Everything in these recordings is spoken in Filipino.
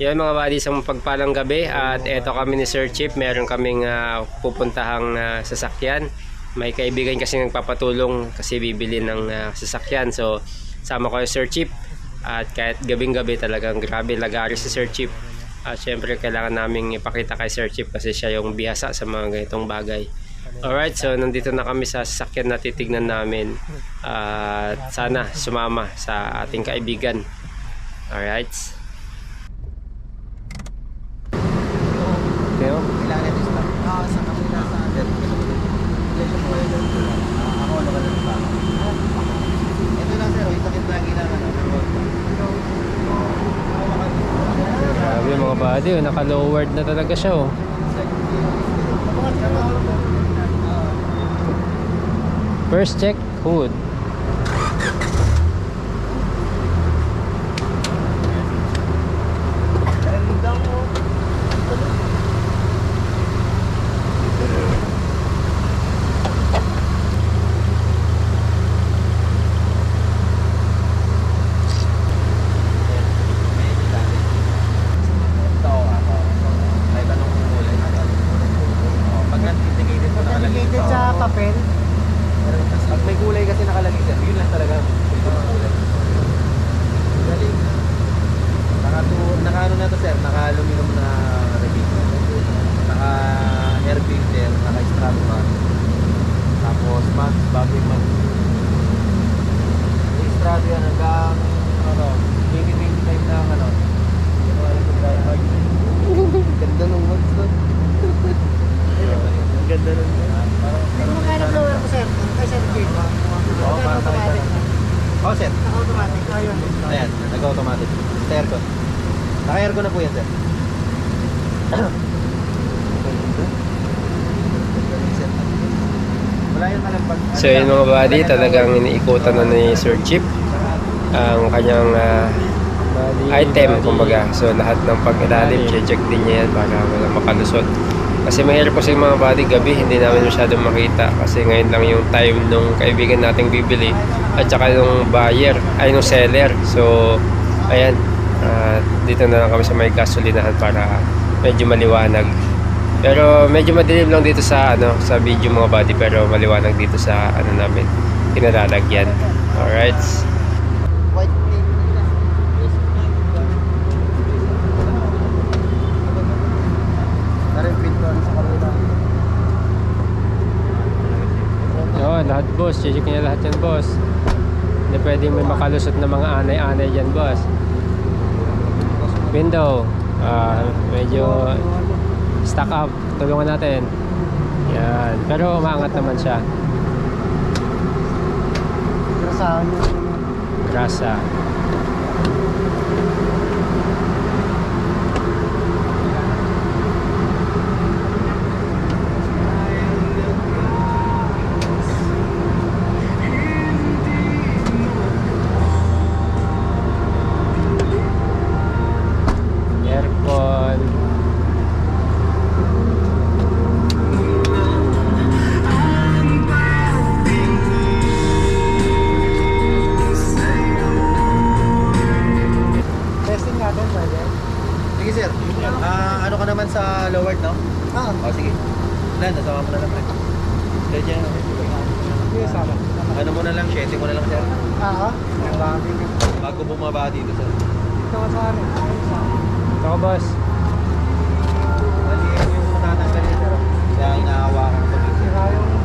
Yan mga buddy, isang pagpalang gabi at eto kami ni Sir Chip, meron kaming ah, pupuntahang ah, sasakyan. May kaibigan kasi nagpapatulong kasi bibili ng ah, sasakyan. So, sama ko yung Sir Chip at kahit gabing gabi talagang grabe lagari si Sir Chip. At syempre kailangan naming ipakita kay Sir Chip kasi siya yung bihasa sa mga ganitong bagay. Alright, so nandito na kami sa sasakyan na titignan namin. At sana sumama sa ating kaibigan. Alright. Okay, oh. Kailangan ito stop. Ah, sa kabila sa under. Ito po yung Ah, Ako, ano ka lang pa? Ito lang sir, oh, yung takip lagi lang ano. Mga buddy, oh, naka-lowered na talaga siya oh. First check, hood. Ito, ako. May tanong kung kulay. Oh, Pag indicated po nakalagay Dedicated dito. sa papel. Pag may kulay kasi nakalagay sir, yun lang talaga. Ito ang kulay. Galing. Naka, naka ano na to sir, naka aluminum na rebig. Naka air filter, naka strap bar. Tapos max, bago yung max. Yung strap yan hanggang ano, 2025 na ang ano. Ito ay ito driver. Ganda nung max doon. Ang ganda nun. Parang, Yung magkano blower mo, sir? Kay Sir Jake. Oo, parang automatic. Oh, sir. Naka-automatic. Ayun. Ayan, nag-automatic. Sa aircon. Naka-aircon na po yan, sir. So yun mga buddy, talagang iniikutan na ni Sir Chip ang kanyang ah, item kumbaga. So lahat ng pag-ilalim, check din niya yan para wala makalusot. Kasi mahirap kasi mga buddy, gabi hindi namin masyadong makita kasi ngayon lang yung time nung kaibigan nating bibili at saka yung buyer, ay yung seller. So ayan, ah, dito na lang kami sa may gasolinahan para medyo maliwanag. Pero medyo madilim lang dito sa ano sa video mga buddy pero maliwanag dito sa ano namin kinalalagyan. Alright. Yun, lahat boss. Check niya lahat yan boss. Hindi pwede may makalusot na mga anay-anay dyan boss. Window. ah medyo stack up. Tulungan natin. Yan. Pero umaangat naman siya. Nyo. Grasa. Dami ka. Bago bumaba dito sir. Dito ka sa ano. Ito ko boss. Yan yung sir. Kaya inahawakan ko dito. Sira yung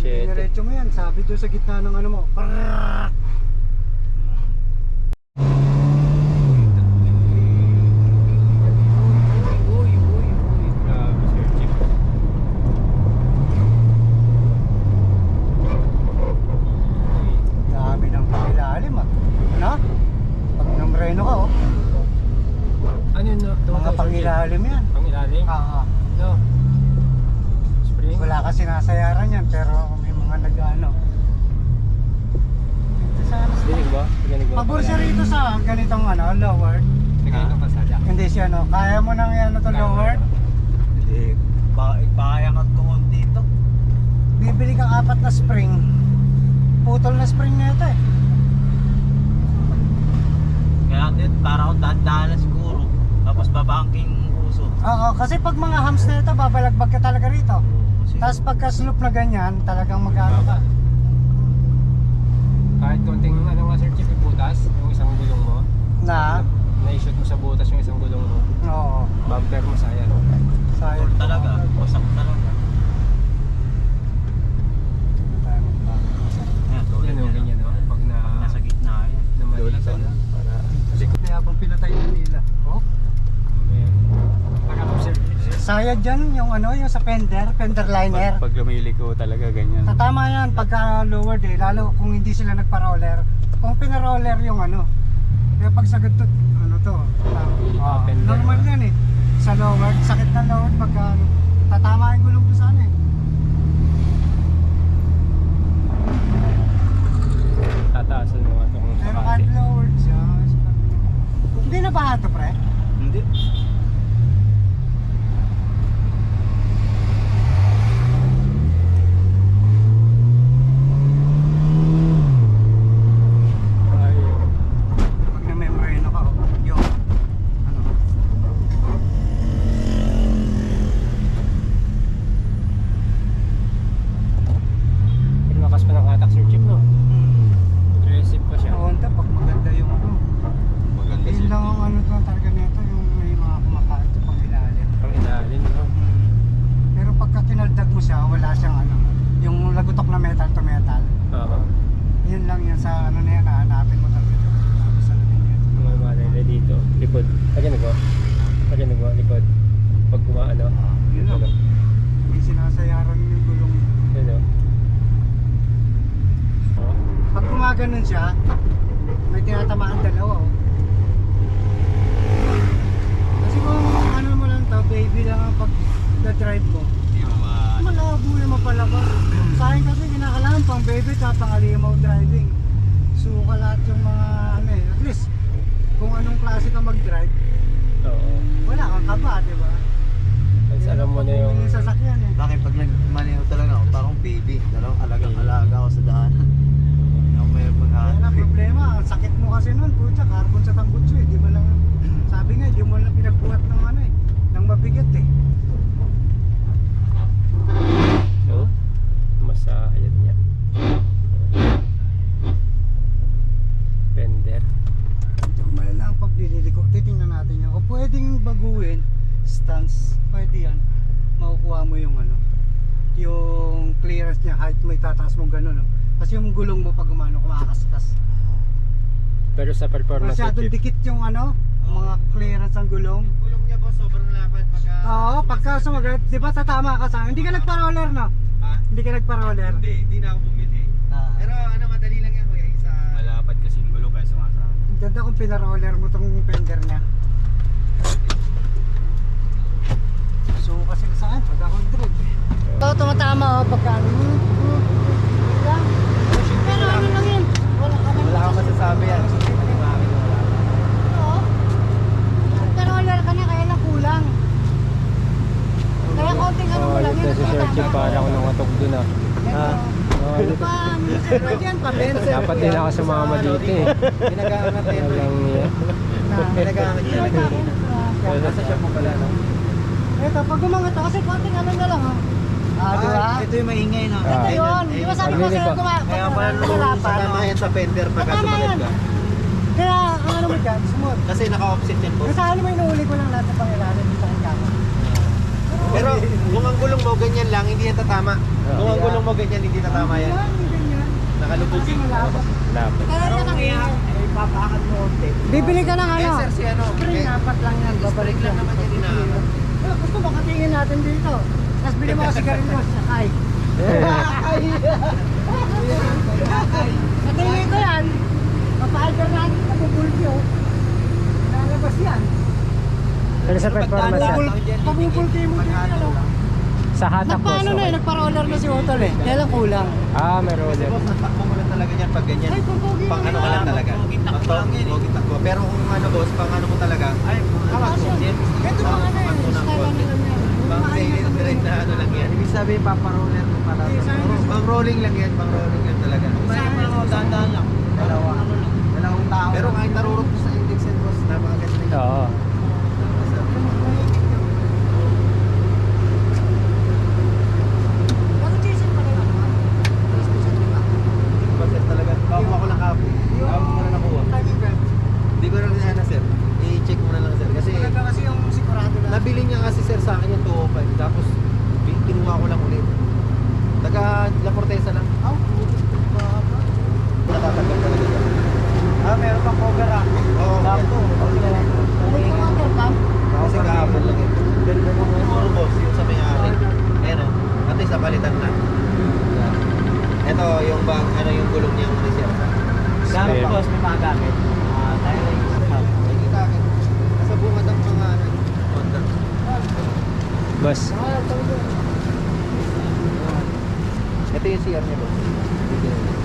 Pag diniretso mo yan, sabi doon sa gitna ng ano mo. Pangilalim ah. Ano? Oh. Ano yun? Mga pangilalim yan. Pangilalim? Oo. No. Wala ka sinasayaran yan, pero may mga nag-ano. Sa ano, Dinig ba? Dinig ba? Pabor siya rito sa ganitong ano, lower. Tagay ng kasada. Hindi siya no. Kaya mo nang ano to lower. Hindi. Kaya ka tuhon dito. Bibili kang apat na spring. Putol na spring na ito eh. Kaya din, para akong dahan-dahan na siguro. Tapos babangking puso. Oo, kasi pag mga hams na ito, babalagbag ka talaga rito. Tapos pagka slope na ganyan, talagang mag-ano ka. Kahit konting ano nga sir, chip butas, yung isang gulong mo. Na? Na-shoot mo sa butas yung isang gulong mo. Oo. Bumper mo saya. Sayang. talaga. Wasak talaga. Yan, ganyan no? Pag na... Nasa gitna yan. Na. Para... Kaya habang pinatay na nila. Oh. Para mo sir. Sayad dyan yung ano, yung sa fender, fender liner. Pag lumiliko talaga ganyan. Tatama yan pagka lowered eh, lalo kung hindi sila nagpa-roller. Kung pina-roller yung ano, kaya pag sa ganito, ano to, ah, fender. normal yan eh. Sa lowered, sakit ng lowered pagka ano, tatama yung gulong ko sana eh. Tataasan mo nga itong Pero sakati. kahit lowered siya, hindi na ba ito pre? Hindi. Pag na-membrane ako, yung, ano, Pero lakas pa ng attack sir chip no? Aggressive pa siya. Honda, pag maganda yung ano, Maganda yun lang ang ano to talaga nito, yung may mga kumakain sa pang ilalim. Pang ilalim no? Pero pagka kinaldag mo siya, wala siyang ano, yung lagutok na metal to metal. Oo. Yun lang yan sa ano na yan, hahanapin mo talaga. Tapos ano din yan. Mga malay dito. Likod. Pagyan ba? Pagyan ba? Likod. Pag gumaano. Yun lang. Ano? May sinasayaran yung gulong. Yun o. Pag gumaganon siya, may tinatamaan dalawa oh. Kasi kung ano mo lang to, baby lang ang pag drive mo. Hindi mo ma... Malabo yung mapalabas. Sa akin kasi kinakailangan pang baby at pang alimaw driving. Suka lahat yung mga ano eh. At least, kung anong klase ka mag-drive, Oo. wala kang kaba, di ba? Tapos alam mo na yung... yung sasakyan eh. Bakit pag nagmaneho talaga ako, parang baby. Dalawang alagang-alaga ako sa daanan. Hindi ako may Kaya na mag problema, ang sakit mo kasi nun, putya, carbon sa tambutso eh. Di mo lang, sabi nga, di mo lang pinagbuhat ng ano eh, ng mabigat eh. No? Masayan niya. Fender. May lang pag dililiko, titingnan natin yan. Kung pwedeng baguhin, stance, pwede yan. Makukuha mo yung ano, yung clearance niya, height mo itataas mo gano'n. No? Kasi yung gulong mo pag umano, kumakaskas. Pero sa performance Masyadong dikit yung ano, mga clearance ng gulong. Gulong niya boss, sobrang lapad pagka... Oo, pagka sumagat, di ba tatama ka sa Hindi ka nagpa-roller, no? Ha? Hindi ka nagpa-roller. Hindi, hindi na ako bumili. Ah. Pero ano, madali lang yan. Huwag isa... Malapad kasi yung gulong kaya sumasama. Ang Ganda kung pinaroller mo tong fender niya. So kasi sa akin, pag ako drag. So tumatama oh, pagka ano. lang. Pero ano lang yun? Wala ka Wala akong masasabi yan. Oo. Pinaroller ka niya, kaya lang kulang. Kaya konting ano mo lang yun. si Sir Chip para ako nangatog dun ah. Ah. Oh, Ano pa? Minsan pa dyan, pa pencil. Dapat din ako sumama dito eh. Ginagamit yan. Walang niya. Ginagamit yan. Nasa shop mo pala? Ito, pag gumangat ako, kasi konting ano na lang ha. Ah, di ba? Ito yung maingay, no? Ito Ah. yun. Di ba sabi ko sa'yo, ah. gumangat Kaya pala lumulong sa yan sa fender pagka Tama sumagat yan. ka. Kaya, ang ano mo dyan, smooth. Kasi naka-offset yan, boss. Kasi ano mo inuuli ko lang lahat ng pangilalim sa kanya. Pero kung ang gulong mo ganyan lang, hindi yan tatama. Kung ang gulong mo ganyan, hindi tatama yan. Nakalubog eh. Wala pa. Pero kaya, ay papakan mo. Bibili ka ng ano? Eh, sir, si ano? Spring, apat lang yan. Babalik lang naman yan inaanap. Gusto mo katingin natin dito. Tapos bili mo kasi karilyos, sakay. Sakay! Sa tingin ko yan, mapahal ka natin sa bubulkyo. Nalabas yan. Pero sa performance yan. Pabubulkyo mo din yan. Sa hatak boss. Nagpaano na eh, okay. nagpa-roller na si Otol eh. Kaya lang kulang. Ah, may roller. Boss, natakbo mo lang talaga yan pag ganyan. Ay, kung pogi Pang ano ka lang talaga. Pang pogi takbo. Pero kung ano boss, pang ano mo talaga. Ay, hawak mo. Ito mga ano eh, style ano lang yan. Pang direct na ano lang yan. Ibig sabihin, paparoller mo pala. Pang rolling lang yan, pang rolling lang talaga. Dahan-dahan lang. Dalawa. Dalawang tao. Pero kahit narurot mo sa index and boss, napakaganda. Oo. Bakit talaga? Bago ako lang kapo. Bago mo na nakuha. Hindi ko rin ano sir. I-check mo na lang sir. Kasi Maganda kasi yung sigurado na. nabili niya kasi sir sa akin yung 205. Tapos bin- kinuha ko lang ulit. Taga La Forteza lang. Aw, baba. Natatagal talaga yan. Ah, meron pang cover ah. Oo. Sakto. Kasi kahapon lang yun. Ganda mo mo boss yung sa may-ari. Ayan o. At least napalitan na. Ito yung bang ano yung gulong niya yung reserve. Spare. boss, may mga gamit. Ah, tayo lang yung Nakikita akin. Nasa bungad ang mga ano, Honda. Boss. Ito yung CR niya boss.